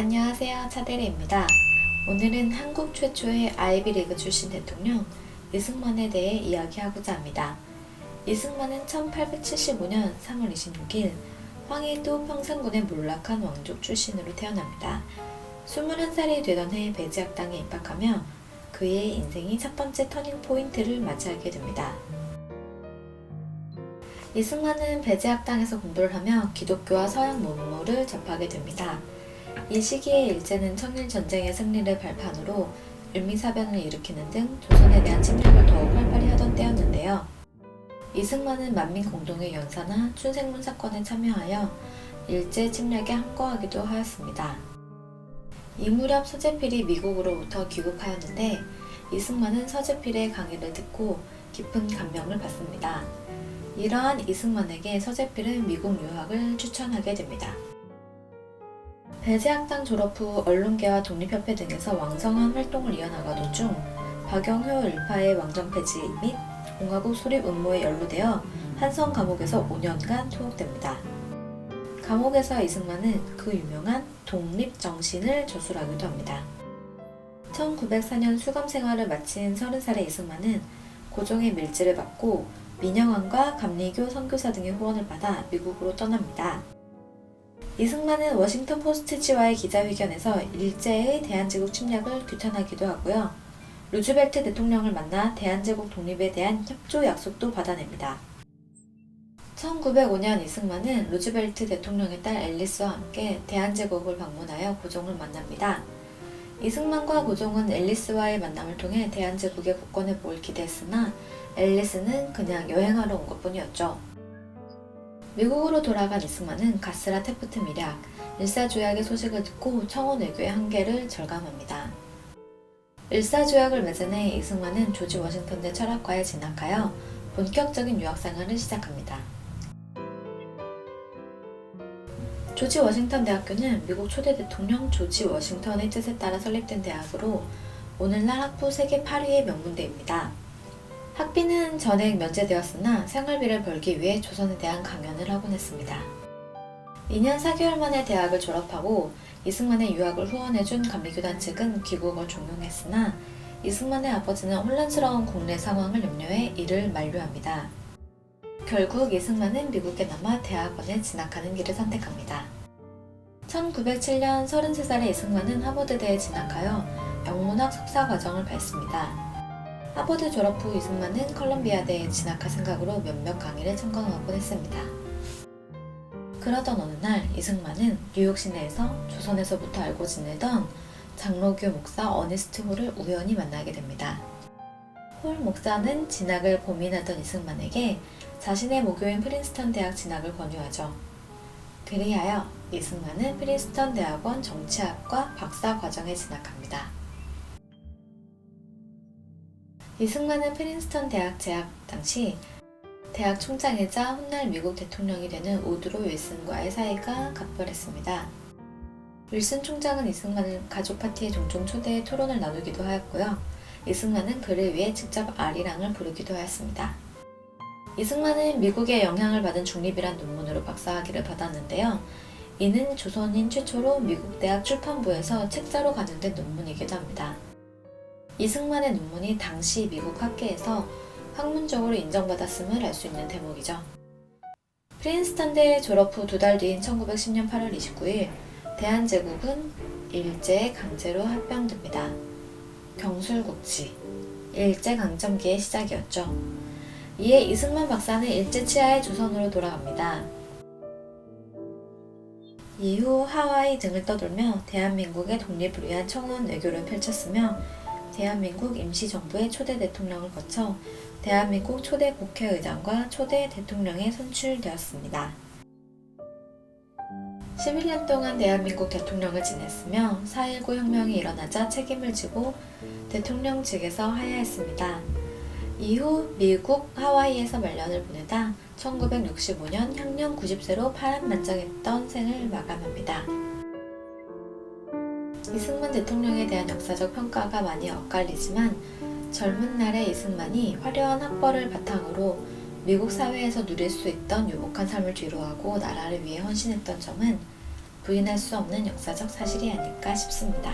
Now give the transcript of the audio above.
안녕하세요. 차대리입니다. 오늘은 한국 최초의 아이비리그 출신 대통령 이승만에 대해 이야기하고자 합니다. 이승만은 1875년 3월 26일 황해도 평산군의 몰락한 왕족 출신으로 태어납니다. 21살이 되던 해 배지학당에 입학하며 그의 인생이 첫 번째 터닝 포인트를 맞이하게 됩니다. 이승만은 배제학당에서 공부를 하며 기독교와 서양 문물을 접하게 됩니다. 이 시기에 일제는 청일 전쟁의 승리를 발판으로 을미사변을 일으키는 등 조선에 대한 침략을 더욱 활발히 하던 때였는데요. 이승만은 만민 공동의 연사나 춘생문 사건에 참여하여 일제 침략에 함거하기도 하였습니다. 이 무렵 서재필이 미국으로부터 귀국하였는데 이승만은 서재필의 강의를 듣고 깊은 감명을 받습니다. 이러한 이승만에게 서재필은 미국 유학을 추천하게 됩니다. 배제학당 졸업 후 언론계와 독립협회 등에서 왕성한 활동을 이어나가던 중 박영효 일파의 왕정 폐지 및 공화국 수립 음모에 연루되어 한성 감옥에서 5년간 투옥됩니다. 감옥에서 이승만은 그 유명한 독립 정신을 저술하기도 합니다. 1904년 수감 생활을 마친 30살의 이승만은 고종의 밀지를 받고 민영환과 감리교 선교사 등의 후원을 받아 미국으로 떠납니다. 이승만은 워싱턴 포스트지와의 기자회견에서 일제의 대한제국 침략을 규탄하기도 하고요. 루즈벨트 대통령을 만나 대한제국 독립에 대한 협조 약속도 받아냅니다. 1905년 이승만은 루즈벨트 대통령의 딸 앨리스와 함께 대한제국을 방문하여 고종을 만납니다. 이승만과 고종은 앨리스와의 만남을 통해 대한제국의 국권회복을 기대했으나 앨리스는 그냥 여행하러 온 것뿐이었죠. 미국으로 돌아간 이승만은 가스라 테프트 밀약, 일사조약의 소식을 듣고 청원 외교의 한계를 절감합니다. 일사조약을 맺은 해 이승만은 조지 워싱턴대 철학과에 진학하여 본격적인 유학 생활을 시작합니다. 조지 워싱턴 대학교는 미국 초대 대통령 조지 워싱턴의 뜻에 따라 설립된 대학으로 오늘날 학부 세계 8위의 명문대입니다. 학비는 전액 면제되었으나 생활비를 벌기 위해 조선에 대한 강연을 하곤 했습니다. 2년 4개월 만에 대학을 졸업하고 이승만의 유학을 후원해준 감리교단 측은 귀국을 종용했으나 이승만의 아버지는 혼란스러운 국내 상황을 염려해 이를 만류합니다. 결국 이승만은 미국에 남아 대학원에 진학하는 길을 선택합니다. 1907년 33살의 이승만은 하버드대에 진학하여 영문학 석사 과정을 밟습니다. 하버드 졸업 후 이승만은 컬럼비아대에 진학할 생각으로 몇몇 강의를 참가하곤 했습니다. 그러던 어느 날 이승만은 뉴욕 시내에서 조선에서부터 알고 지내던 장로교 목사 어니스트 홀을 우연히 만나게 됩니다. 홀 목사는 진학을 고민하던 이승만에게 자신의 모교인 프린스턴 대학 진학을 권유하죠. 그리하여 이승만은 프린스턴 대학원 정치학과 박사 과정에 진학합니다. 이승만은 프린스턴 대학 재학 당시 대학 총장이자 훗날 미국 대통령이 되는 우드로 윌슨과의 사이가 각별했습니다. 윌슨 총장은 이승만을 가족 파티에 종종 초대해 토론을 나누기도 하였고요. 이승만은 그를 위해 직접 아리랑을 부르기도 하였습니다. 이승만은 미국의 영향을 받은 중립이란 논문으로 박사학위를 받았는데요. 이는 조선인 최초로 미국 대학 출판부에서 책자로 간연된 논문이기도 합니다. 이승만의 논문이 당시 미국 학계에서 학문적으로 인정받았음을 알 수 있는 대목이죠. 프린스턴대 졸업 후 두 달 뒤인 1910년 8월 29일 대한제국은 일제에 강제로 합병됩니다. 경술국지, 일제강점기의 시작이었죠. 이에 이승만 박사는 일제 치하의 조선으로 돌아갑니다. 이후 하와이 등을 떠돌며 대한민국의 독립을 위한 청원 외교를 펼쳤으며 대한민국 임시정부의 초대 대통령을 거쳐 대한민국 초대 국회의장과 초대 대통령에 선출되었습니다. 11년 동안 대한민국 대통령을 지냈으며 4.19 혁명이 일어나자 책임을 지고 대통령 직에서 하야했습니다. 이후 미국 하와이에서 말년을 보내다 1965년 향년 90세로 파란만장했던 생을 마감합니다. 이승만 대통령에 대한 역사적 평가가 많이 엇갈리지만 젊은 날의 이승만이 화려한 학벌을 바탕으로 미국 사회에서 누릴 수 있던 유복한 삶을 뒤로하고 나라를 위해 헌신했던 점은 부인할 수 없는 역사적 사실이 아닐까 싶습니다.